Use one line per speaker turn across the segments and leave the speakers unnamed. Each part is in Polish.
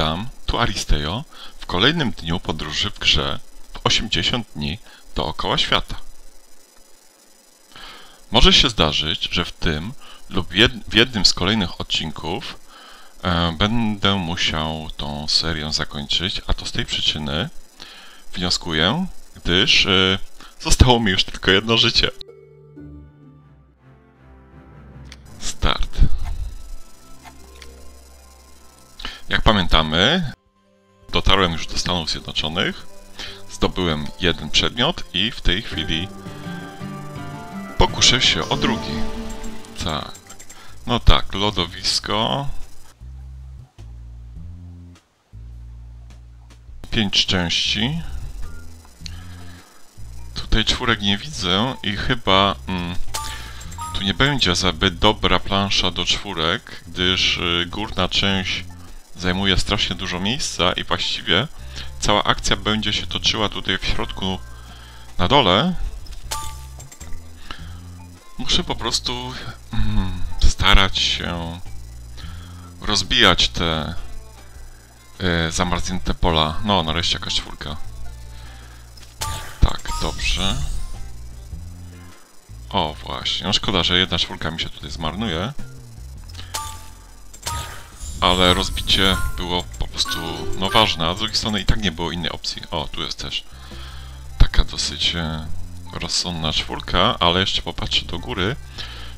Witam, tu Aristejo, w kolejnym dniu podróży w grze w 80 dni dookoła świata. Może się zdarzyć, że w tym lub w jednym z kolejnych odcinków e, będę musiał tą serię zakończyć, a to z tej przyczyny wnioskuję, gdyż e, zostało mi już tylko jedno życie. Jak pamiętamy, dotarłem już do Stanów Zjednoczonych, zdobyłem jeden przedmiot i w tej chwili pokuszę się o drugi. Tak. No tak, lodowisko. Pięć części. Tutaj czwórek nie widzę i chyba mm, tu nie będzie zbyt dobra plansza do czwórek, gdyż y, górna część zajmuje strasznie dużo miejsca i właściwie cała akcja będzie się toczyła tutaj w środku na dole. Muszę po prostu mm, starać się rozbijać te y, zamarznięte pola. No, nareszcie jakaś czwórka. Tak, dobrze. O, właśnie. No szkoda, że jedna czwórka mi się tutaj zmarnuje. Ale rozbicie było po prostu, no ważne, a z drugiej strony i tak nie było innej opcji. O, tu jest też taka dosyć e, rozsądna czwórka, ale jeszcze popatrzę do góry,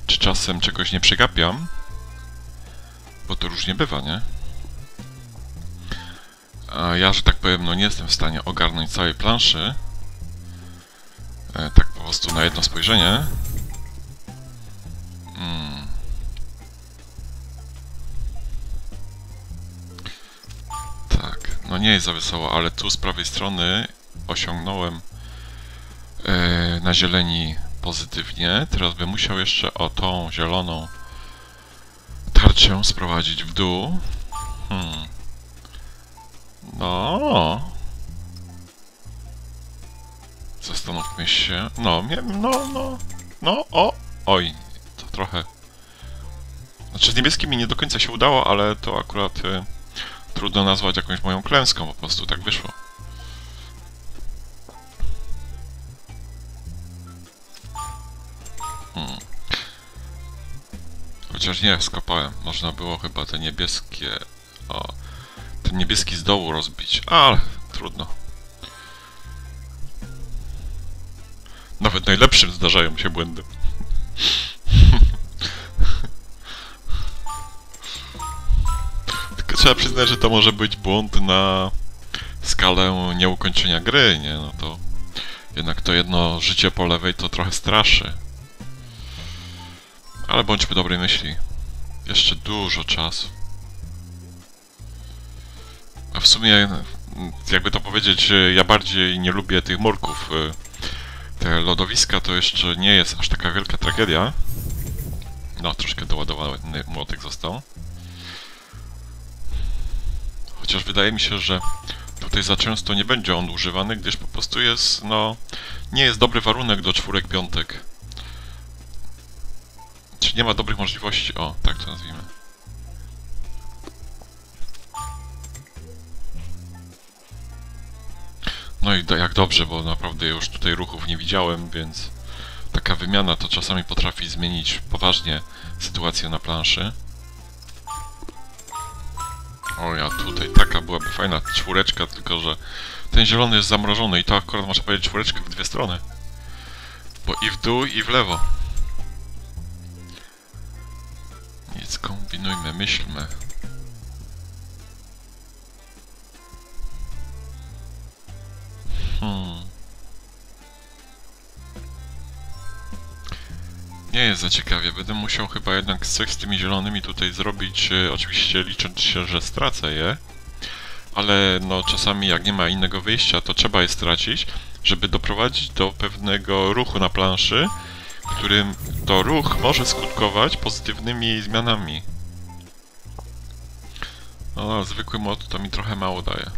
czy czasem czegoś nie przegapiam, bo to różnie bywa, nie? A ja, że tak powiem, no nie jestem w stanie ogarnąć całej planszy, e, tak po prostu na jedno spojrzenie. No nie jest za wesoło, ale tu z prawej strony osiągnąłem e, na zieleni pozytywnie. Teraz bym musiał jeszcze o tą zieloną tarczę sprowadzić w dół. Hmm. No. Zastanówmy się. No, miałem, no, no, no, o, oj, to trochę. Znaczy z niebieskim mi nie do końca się udało, ale to akurat y, trudno nazwać jakąś moją klęską, po prostu tak wyszło. Hmm. Chociaż nie, skopałem. Można było chyba te niebieskie... O, ten niebieski z dołu rozbić, ale trudno. Nawet najlepszym zdarzają się błędy. Trzeba przyznać, że to może być błąd na skalę nieukończenia gry, nie? No to jednak to jedno życie po lewej to trochę straszy. Ale bądźmy dobrej myśli. Jeszcze dużo czasu. A w sumie, jakby to powiedzieć, ja bardziej nie lubię tych murków. Te lodowiska to jeszcze nie jest aż taka wielka tragedia. No, troszkę doładowany młotek został. Chociaż wydaje mi się, że tutaj za często nie będzie on używany, gdyż po prostu jest, no, nie jest dobry warunek do czwórek, piątek. Czy nie ma dobrych możliwości? O, tak to nazwijmy. No i jak dobrze, bo naprawdę już tutaj ruchów nie widziałem, więc taka wymiana to czasami potrafi zmienić poważnie sytuację na planszy. O ja tutaj, taka byłaby fajna czwóreczka, tylko że ten zielony jest zamrożony i to akurat można powiedzieć czwóreczkę w dwie strony. Bo i w dół, i w lewo. Nic, kombinujmy, myślmy. Hmm. Nie jest za ciekawie. Będę musiał chyba jednak coś z tymi zielonymi tutaj zrobić. e, Oczywiście licząc się, że stracę je. Ale no czasami jak nie ma innego wyjścia, to trzeba je stracić, żeby doprowadzić do pewnego ruchu na planszy, którym to ruch może skutkować pozytywnymi zmianami. No, zwykły mod to mi trochę mało daje.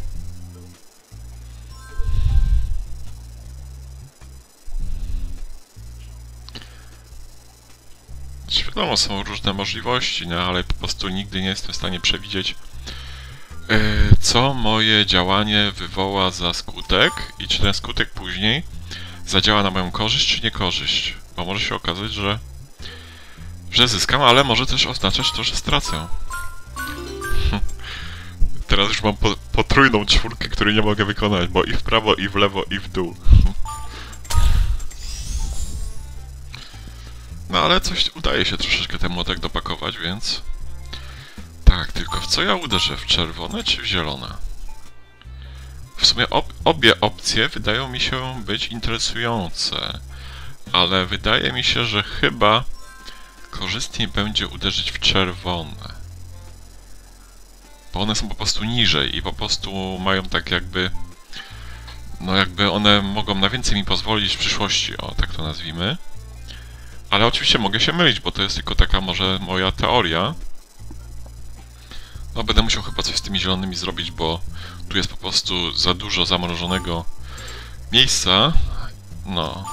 Wiadomo, są różne możliwości, no ale po prostu nigdy nie jestem w stanie przewidzieć E, co moje działanie wywoła za skutek i czy ten skutek później zadziała na moją korzyść czy niekorzyść. Bo może się okazać, że, że zyskam, ale może też oznaczać to, że stracę. Teraz już mam po, potrójną czwórkę, której nie mogę wykonać, bo i w prawo, i w lewo, i w dół. No ale coś udaje się troszeczkę ten młotek dopakować, więc... Tak, tylko w co ja uderzę? W czerwone czy w zielone? W sumie ob obie opcje wydają mi się być interesujące, ale wydaje mi się, że chyba korzystniej będzie uderzyć w czerwone. Bo one są po prostu niżej i po prostu mają tak jakby... No jakby one mogą na więcej mi pozwolić w przyszłości, o tak to nazwijmy. Ale oczywiście mogę się mylić, bo to jest tylko taka może moja teoria. No będę musiał chyba coś z tymi zielonymi zrobić, bo tu jest po prostu za dużo zamrożonego miejsca. No.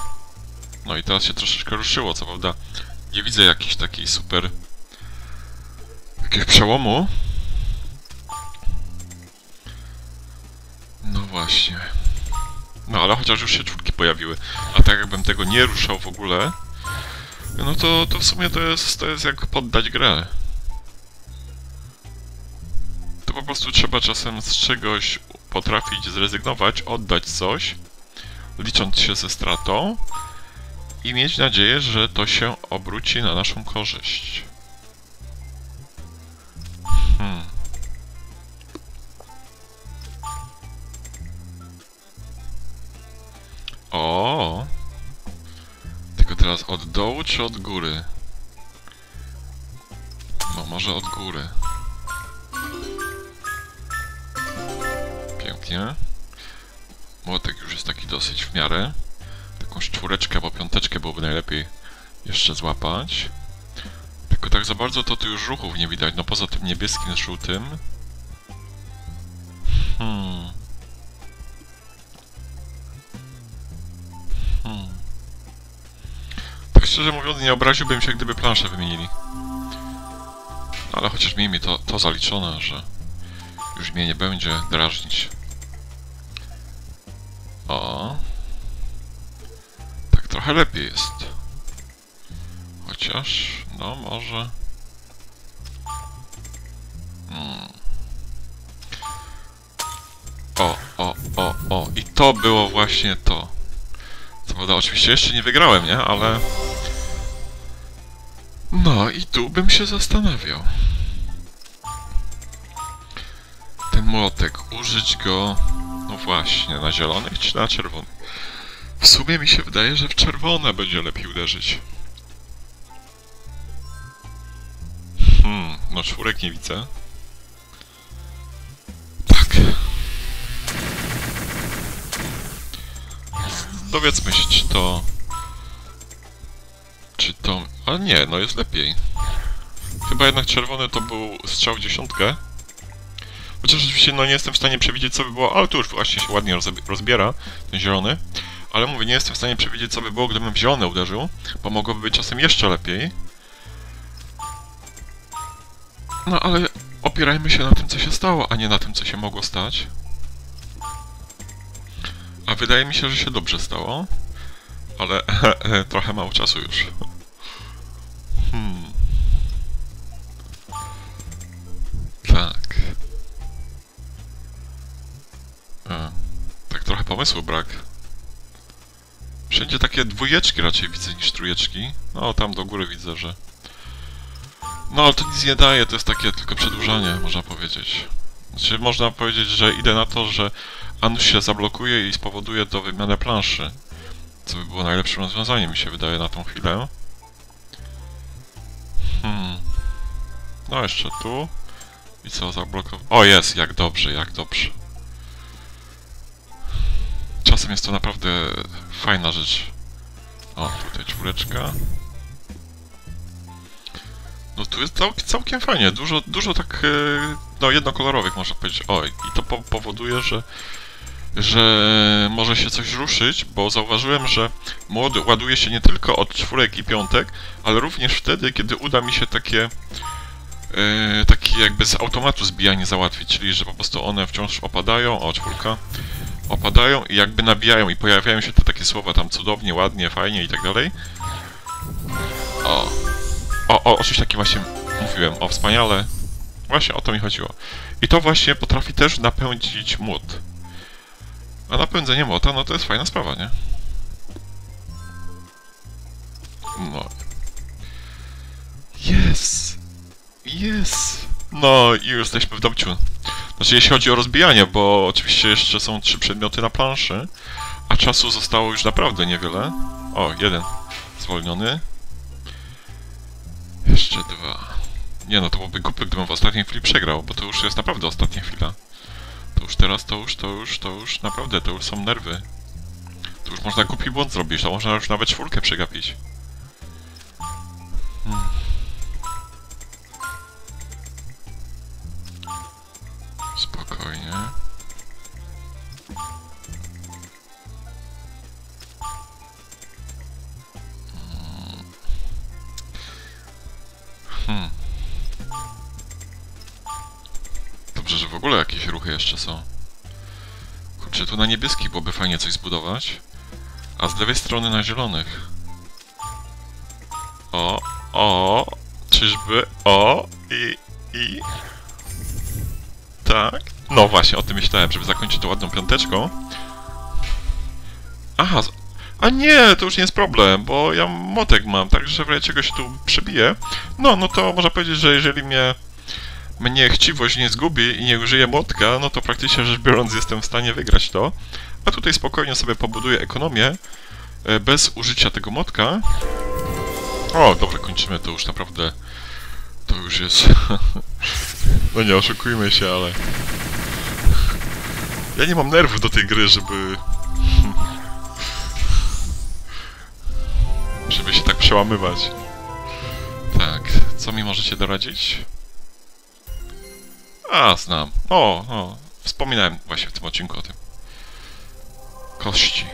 No i teraz się troszeczkę ruszyło, co prawda nie widzę jakiejś takiej super jakiegoś przełomu. No właśnie. No ale chociaż już się czwórki pojawiły. A tak jakbym tego nie ruszał w ogóle, no to, to w sumie to jest, to jest jak poddać grę. To po prostu trzeba czasem z czegoś potrafić zrezygnować, oddać coś, licząc się ze stratą i mieć nadzieję, że to się obróci na naszą korzyść. Hmm. Czy od góry? No może od góry. Pięknie. Młotek już jest taki dosyć w miarę. Jakąś czwóreczkę albo piąteczkę byłoby najlepiej jeszcze złapać. Tylko tak za bardzo to tu już ruchów nie widać, no poza tym niebieskim z żółtym. Szczerze mówiąc nie obraziłbym się, gdyby planszę wymienili. Ale chociaż miejmy to, to zaliczone, że już mnie nie będzie drażnić. O. Tak trochę lepiej jest. Chociaż, no może... Hmm. O, o, o, o. I to było właśnie to. Co prawda oczywiście jeszcze nie wygrałem, nie? Ale... No i tu bym się zastanawiał. Ten młotek, użyć go... No właśnie, na zielonych czy na czerwonych? W sumie mi się wydaje, że w czerwone będzie lepiej uderzyć. Hmm, no czwórek nie widzę. Tak. Dowiedzmy się, czy to... Czy to... Ale nie, no jest lepiej. Chyba jednak czerwony to był strzał w dziesiątkę. Chociaż oczywiście no nie jestem w stanie przewidzieć co by było, ale tu już właśnie się ładnie rozbiera ten zielony. Ale mówię, nie jestem w stanie przewidzieć co by było, gdybym w zielony uderzył, bo mogłoby być czasem jeszcze lepiej. No ale opierajmy się na tym co się stało, a nie na tym co się mogło stać. A wydaje mi się, że się dobrze stało. Ale trochę mało czasu już. Pomysłu brak. Wszędzie takie dwójeczki raczej widzę niż trójeczki. No, tam do góry widzę, że... No, ale to nic nie daje, to jest takie tylko przedłużanie, można powiedzieć. Znaczy, można powiedzieć, że idę na to, że Anusz się zablokuje i spowoduje to wymianę planszy. Co by było najlepszym rozwiązaniem, mi się wydaje, na tą chwilę. Hmm. No, jeszcze tu. I co, zablokował? O, jest! Jak dobrze, jak dobrze. Czasem jest to naprawdę fajna rzecz. O, tutaj czwóreczka. No tu jest cał całkiem fajnie, dużo, dużo tak, e, no jednokolorowych można powiedzieć. O, i to po powoduje, że, że może się coś ruszyć, bo zauważyłem, że młody ładuje się nie tylko od czwórek i piątek, ale również wtedy, kiedy uda mi się takie e, taki jakby z automatu zbijanie załatwić, czyli że po prostu one wciąż opadają, o czwórka, opadają i jakby nabijają i pojawiają się te takie słowa tam cudownie, ładnie, fajnie i tak dalej. O, o, o, o czymś takim właśnie mówiłem, o wspaniale, właśnie o to mi chodziło. I to właśnie potrafi też napędzić młot. A napędzenie młota, no to jest fajna sprawa, nie? No. Jest! Jest! No już jesteśmy w domciu. Znaczy jeśli chodzi o rozbijanie, bo oczywiście jeszcze są trzy przedmioty na planszy, a czasu zostało już naprawdę niewiele. O, jeden zwolniony. Jeszcze dwa. Nie no, to byłoby głupie, gdybym w ostatniej chwili przegrał, bo to już jest naprawdę ostatnia chwila. To już teraz, to już, to już, to już, naprawdę, to już są nerwy. To już można głupi błąd zrobić, to można już nawet czwórkę przegapić. Jeszcze są. Kurczę, tu na niebieskich byłoby fajnie coś zbudować. A z lewej strony na zielonych. O, o, czyżby, o, i, i... Tak. No właśnie, o tym myślałem, żeby zakończyć to ładną piąteczką. Aha, a nie, to już nie jest problem, bo ja motek mam, także w razie czego się tu przebije. No, no to można powiedzieć, że jeżeli mnie mnie chciwość nie zgubi i nie użyję młotka, no to praktycznie rzecz biorąc jestem w stanie wygrać to. A tutaj spokojnie sobie pobuduję ekonomię e, bez użycia tego młotka. O, dobra, kończymy to już naprawdę. To już jest. no nie oszukujmy się, ale. Ja nie mam nerwów do tej gry, żeby. żeby się tak przełamywać. Tak, co mi możecie doradzić? A, znam. O, o, wspominałem właśnie w tym odcinku o tym. Kości.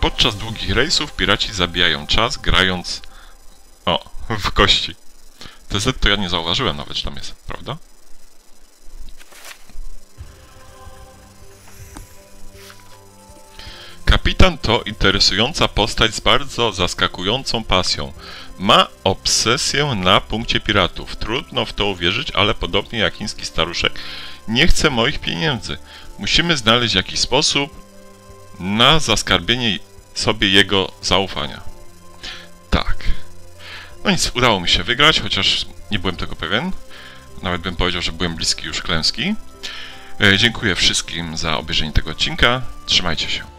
Podczas długich rejsów piraci zabijają czas grając... O, w kości. TZ to ja nie zauważyłem nawet, że tam jest, prawda? Kapitan to interesująca postać z bardzo zaskakującą pasją. Ma obsesję na punkcie piratów. Trudno w to uwierzyć, ale podobnie jak chiński staruszek, nie chce moich pieniędzy. Musimy znaleźć jakiś sposób na zaskarbienie sobie jego zaufania. Tak. No nic, udało mi się wygrać, chociaż nie byłem tego pewien. Nawet bym powiedział, że byłem bliski już klęski. E, Dziękuję wszystkim za obejrzenie tego odcinka. Trzymajcie się.